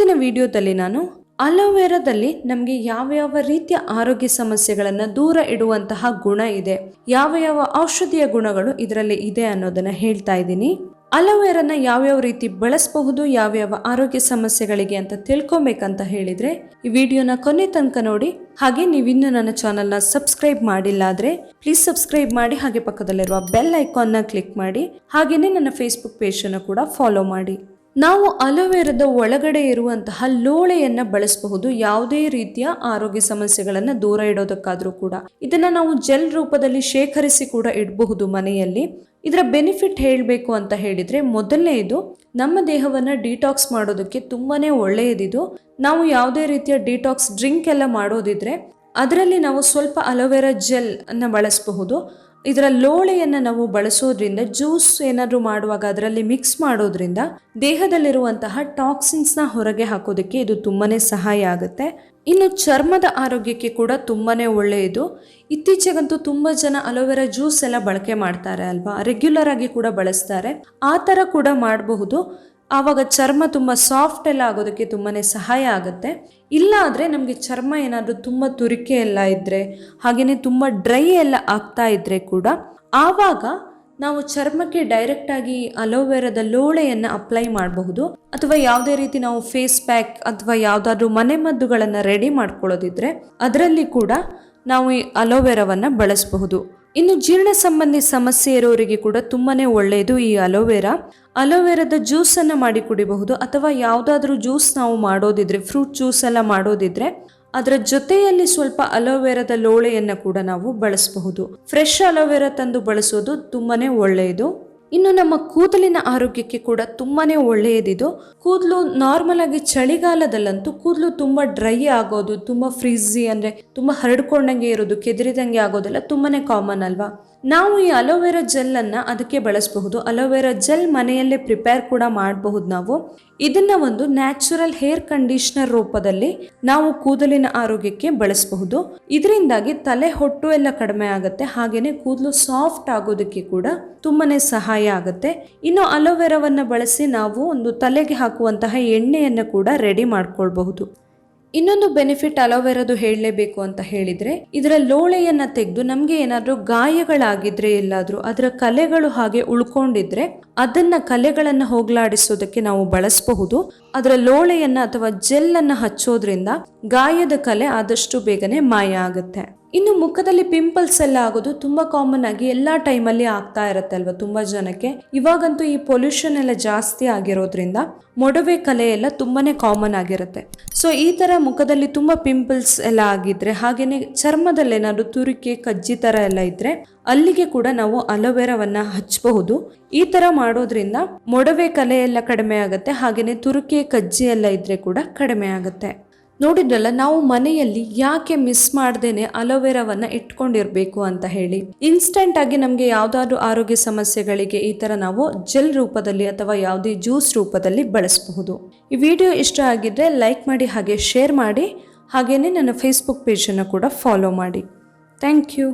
ಇವತ್ತಿನ ವಿಡಿಯೋದಲ್ಲಿ ನಾನು ಅಲೋವೆರಾದಲ್ಲಿ ನಮಗೆ ಯಾವ ಯಾವ ರೀತಿಯ ಆರೋಗ್ಯ ಸಮಸ್ಯೆಗಳನ್ನು ದೂರ ಇಡುವಂತಹ ಗುಣ ಇದೆ, ಯಾವ ಯಾವ ಔಷಧಿಯ ಗುಣಗಳು ಇದರಲ್ಲಿ ಇದೆ ಅನ್ನೋದನ್ನ ಹೇಳ್ತಾ ಇದ್ದೀನಿ. ಅಲೋವೆರಾನ ಯಾವ್ಯಾವ ರೀತಿ ಬಳಸಬಹುದು ಯಾವ್ಯಾವ ಆರೋಗ್ಯ ಸಮಸ್ಯೆಗಳಿಗೆ ಅಂತ ತಿಳ್ಕೊಬೇಕಂತ ಹೇಳಿದ್ರೆ, ಈ ವಿಡಿಯೋನ ಕೊನೆ ತನಕ ನೋಡಿ. ಹಾಗೆ ನೀವಿನ್ನೂ ನನ್ನ ಚಾನಲ್ನ ಸಬ್ಸ್ಕ್ರೈಬ್ ಮಾಡಿಲ್ಲ ಆದ್ರೆ ಪ್ಲೀಸ್ ಸಬ್ಸ್ಕ್ರೈಬ್ ಮಾಡಿ, ಹಾಗೆ ಪಕ್ಕದಲ್ಲಿರುವ ಬೆಲ್ ಐಕಾನ್ನ ಕ್ಲಿಕ್ ಮಾಡಿ ಹಾಗೆಯೇ ನನ್ನ ಫೇಸ್ಬುಕ್ ಪೇಜನ್ನು ಕೂಡ ಫಾಲೋ ಮಾಡಿ. ನಾವು ಅಲೋವೆರಾದ ಒಳಗಡೆ ಇರುವಂತಹ ಲೋಳೆಯನ್ನು ಬಳಸಬಹುದು. ಯಾವುದೇ ರೀತಿಯ ಆರೋಗ್ಯ ಸಮಸ್ಯೆಗಳನ್ನು ದೂರ ಇಡೋದಕ್ಕಾದ್ರೂ ಕೂಡ. ಇದನ್ನ ನಾವು ಜೆಲ್ ರೂಪದಲ್ಲಿ ಶೇಖರಿಸಿ ಕೂಡ ಇಡಬಹುದು ಮನೆಯಲ್ಲಿ. ಇದರ ಬೆನಿಫಿಟ್ ಹೇಳಬೇಕು ಅಂತ ಹೇಳಿದ್ರೆ, ಮೊದಲನೇದು ನಮ್ಮ ದೇಹವನ್ನ ಡಿಟಾಕ್ಸ್ ಮಾಡೋದಕ್ಕೆ ತುಂಬಾನೇ ಒಳ್ಳೆಯದಿದು. ನಾವು ಯಾವುದೇ ರೀತಿಯ ಡಿಟಾಕ್ಸ್ ಡ್ರಿಂಕ್ ಎಲ್ಲ ಮಾಡೋದಿದ್ರೆ, ಅದರಲ್ಲಿ ನಾವು ಸ್ವಲ್ಪ ಅಲೋವೆರಾ ಜೆಲ್ ಅನ್ನು ಬಳಸಬಹುದು. ಇದರ ಲೋಳೆಯನ್ನು ನಾವು ಬಳಸೋದ್ರಿಂದ ಜ್ಯೂಸ್ ಏನಾದರೂ ಮಾಡುವಾಗ ಅದರಲ್ಲಿ ಮಿಕ್ಸ್ ಮಾಡೋದ್ರಿಂದ ದೇಹದಲ್ಲಿರುವಂತಹ ಟಾಕ್ಸಿನ್ಸ್ನ ಹೊರಗೆ ಹಾಕೋದಕ್ಕೆ ಇದು ತುಂಬಾನೇ ಸಹಾಯ ಆಗುತ್ತೆ. ಇನ್ನು ಚರ್ಮದ ಆರೋಗ್ಯಕ್ಕೆ ಕೂಡ ತುಂಬಾನೇ ಒಳ್ಳೆಯದು. ಇತ್ತೀಚೆಗಂತೂ ತುಂಬ ಜನ ಅಲೋವೆರಾ ಜ್ಯೂಸ್ ಎಲ್ಲ ಬಳಕೆ ಮಾಡ್ತಾರೆ ಅಲ್ವಾ? ರೆಗ್ಯುಲರ್ ಆಗಿ ಕೂಡ ಬಳಸ್ತಾರೆ. ಆ ಥರ ಕೂಡ ಮಾಡಬಹುದು. ಆವಾಗ ಚರ್ಮ ತುಂಬ ಸಾಫ್ಟ್ ಎಲ್ಲ ಆಗೋದಕ್ಕೆ ತುಂಬಾ ಸಹಾಯ ಆಗುತ್ತೆ. ಇಲ್ಲ ಆದರೆ ನಮಗೆ ಚರ್ಮ ಏನಾದರೂ ತುಂಬ ತುರಿಕೆ ಎಲ್ಲ ಇದ್ದರೆ ಹಾಗೆಯೇ ತುಂಬ ಡ್ರೈ ಎಲ್ಲ ಆಗ್ತಾ ಇದ್ದರೆ ಕೂಡ, ಆವಾಗ ನಾವು ಚರ್ಮಕ್ಕೆ ಡೈರೆಕ್ಟಾಗಿ ಅಲೋವೆರಾದ ಲೋಳೆಯನ್ನು ಅಪ್ಲೈ ಮಾಡಬಹುದು. ಅಥವಾ ಯಾವುದೇ ರೀತಿ ನಾವು ಫೇಸ್ ಪ್ಯಾಕ್ ಅಥವಾ ಯಾವುದಾದ್ರೂ ಮನೆಮದ್ದುಗಳನ್ನು ರೆಡಿ ಮಾಡ್ಕೊಳ್ಳೋದಿದ್ರೆ, ಅದರಲ್ಲಿ ಕೂಡ ನಾವು ಈ ಅಲೋವೆರಾವನ್ನು ಬಳಸಬಹುದು. ಇನ್ನು ಜೀರ್ಣ ಸಂಬಂಧಿ ಸಮಸ್ಯೆ ಇರೋರಿಗೆ ಕೂಡ ತುಂಬಾನೇ ಒಳ್ಳೆಯದು ಈ ಅಲೋವೆರಾ. ಅಲೋವೆರಾದ ಜ್ಯೂಸನ್ನು ಮಾಡಿ ಕುಡಿಬಹುದು ಅಥವಾ ಯಾವುದಾದ್ರೂ ಜ್ಯೂಸ್ ನಾವು ಮಾಡೋದಿದ್ರೆ, ಫ್ರೂಟ್ ಜ್ಯೂಸ್ ಎಲ್ಲ ಮಾಡೋದಿದ್ರೆ, ಅದರ ಜೊತೆಯಲ್ಲಿ ಸ್ವಲ್ಪ ಅಲೋವೆರಾದ ಲೋಳೆಯನ್ನು ಕೂಡ ನಾವು ಬಳಸಬಹುದು. ಫ್ರೆಶ್ ಅಲೋವೆರಾ ತಂದು ಬಳಸೋದು ತುಂಬಾನೇ ಒಳ್ಳೆಯದು ಇನ್ನು ನಮ್ಮ ಕೂದಲಿನ ಆರೋಗ್ಯಕ್ಕೆ ಕೂಡ ತುಂಬಾನೇ ಒಳ್ಳೆಯದಿದು. ಕೂದಲು ನಾರ್ಮಲ್ ಆಗಿ ಚಳಿಗಾಲದಲ್ಲಂತೂ ಕೂದಲು ತುಂಬಾ ಡ್ರೈ ಆಗೋದು, ತುಂಬಾ ಫ್ರೀಝಿ ಅಂದ್ರೆ ತುಂಬಾ ಹರಡ್ಕೊಂಡಂಗೆ ಇರೋದು, ಕೆದರಿದಂಗೆ ಆಗೋದೆಲ್ಲ ತುಂಬಾನೇ ಕಾಮನ್ ಅಲ್ವಾ? ನಾವು ಈ ಅಲೋವೆರಾ ಜೆಲ್ ಅನ್ನ ಅದಕ್ಕೆ ಬಳಸಬಹುದು. ಅಲೋವೆರಾ ಜೆಲ್ ಮನೆಯಲ್ಲೇ ಪ್ರಿಪೇರ್ ಕೂಡ ಮಾಡಬಹುದು ನಾವು. ಇದನ್ನ ಒಂದು ನ್ಯಾಚುರಲ್ ಹೇರ್ ಕಂಡೀಷನರ್ ರೂಪದಲ್ಲಿ ನಾವು ಕೂದಲಿನ ಆರೋಗ್ಯಕ್ಕೆ ಬಳಸಬಹುದು. ಇದರಿಂದಾಗಿ ತಲೆ ಹೊಟ್ಟು ಎಲ್ಲ ಕಡಿಮೆ ಆಗುತ್ತೆ. ಹಾಗೇನೆ ಕೂದಲು ಸಾಫ್ಟ್ ಆಗೋದಕ್ಕೆ ಕೂಡ ತುಂಬಾನೇ ಸಹಾಯ ಆಗುತ್ತೆ. ಇನ್ನು ಅಲೋವೆರಾವನ್ನ ಬಳಸಿ ನಾವು ಒಂದು ತಲೆಗೆ ಹಾಕುವಂತಹ ಎಣ್ಣೆಯನ್ನು ಕೂಡ ರೆಡಿ ಮಾಡ್ಕೊಳ್ಬಹುದು. ಇನ್ನೊಂದು ಬೆನಿಫಿಟ್ ಅಲೋವೆರಾದು ಹೇಳಲೇಬೇಕು ಅಂತ ಹೇಳಿದ್ರೆ, ಇದರ ಲೋಳೆಯನ್ನ ತೆಗೆದು ನಮಗೆ ಏನಾದರೂ ಗಾಯಗಳಾಗಿದ್ರೆ ಎಲ್ಲಾದರೂ, ಅದರ ಕಲೆಗಳು ಹಾಗೆ ಉಳ್ಕೊಂಡಿದ್ರೆ ಅದನ್ನ ಕಲೆಗಳನ್ನು ಹೋಗ್ಲಾಡಿಸೋದಕ್ಕೆ ನಾವು ಬಳಸಬಹುದು. ಅದರ ಲೋಳೆಯನ್ನ ಅಥವಾ ಜೆಲ್ ಅನ್ನ ಹಚ್ಚೋದ್ರಿಂದ ಗಾಯದ ಕಲೆ ಆದಷ್ಟು ಬೇಗನೆ ಮಾಯ ಆಗುತ್ತೆ. ಇನ್ನು ಮುಖದಲ್ಲಿ ಪಿಂಪಲ್ಸ್ ಎಲ್ಲ ಆಗೋದು ತುಂಬಾ ಕಾಮನ್ ಆಗಿ ಎಲ್ಲಾ ಟೈಮಲ್ಲಿ ಆಗ್ತಾ ಇರುತ್ತೆ ಅಲ್ವಾ ತುಂಬಾ ಜನಕ್ಕೆ. ಇವಾಗಂತೂ ಈ ಪೊಲ್ಯೂಷನ್ ಎಲ್ಲ ಜಾಸ್ತಿ ಆಗಿರೋದ್ರಿಂದ ಮೊಡವೆ ಕಲೆ ಎಲ್ಲ ತುಂಬಾನೇ ಕಾಮನ್ ಆಗಿರುತ್ತೆ. ಸೊ ಈ ತರ ಮುಖದಲ್ಲಿ ತುಂಬಾ ಪಿಂಪಲ್ಸ್ ಎಲ್ಲ ಆಗಿದ್ರೆ ಹಾಗೇನೆ ಚರ್ಮದಲ್ಲಿ ಏನಾದ್ರು ತುರಿಕೆ, ಕಜ್ಜಿ ತರ ಎಲ್ಲ ಇದ್ರೆ ಅಲ್ಲಿಗೆ ಕೂಡ ನಾವು ಅಲೋವೆರಾವನ್ನ ಹಚ್ಚಬಹುದು ಈ ತರ ಮಾಡೋದ್ರಿಂದ ಮೊಡವೆ ಕಲೆ ಎಲ್ಲ ಕಡಿಮೆ ಆಗುತ್ತೆ ಹಾಗೇನೆ ತುರಿಕೆ ಕಜ್ಜಿ ಎಲ್ಲ ಇದ್ರೆ ಕೂಡ ಕಡಿಮೆ ಆಗುತ್ತೆ. ನೋಡಿದ್ರಲ್ಲ, ನಾವು ಮನೆಯಲ್ಲಿ ಯಾಕೆ ಮಿಸ್ ಮಾಡ್ದೇನೆ ಅಲೋವೆರಾವನ್ನ ಇಟ್ಕೊಂಡಿರ್ಬೇಕು ಅಂತ ಹೇಳಿ. ಇನ್ಸ್ಟೆಂಟ್ ಆಗಿ ನಮಗೆ ಯಾವ್ದಾದ್ರು ಆರೋಗ್ಯ ಸಮಸ್ಯೆಗಳಿಗೆ ಈ ತರ ನಾವು ಜೆಲ್ ರೂಪದಲ್ಲಿ ಅಥವಾ ಯಾವುದೇ ಜ್ಯೂಸ್ ರೂಪದಲ್ಲಿ ಬಳಸಬಹುದು. ಈ ವಿಡಿಯೋ ಇಷ್ಟ ಆಗಿದ್ರೆ ಲೈಕ್ ಮಾಡಿ, ಹಾಗೆ ಶೇರ್ ಮಾಡಿ, ಹಾಗೇನೆ ನನ್ನ ಫೇಸ್ಬುಕ್ ಪೇಜನ್ನು ಕೂಡ ಫಾಲೋ ಮಾಡಿ. Thank you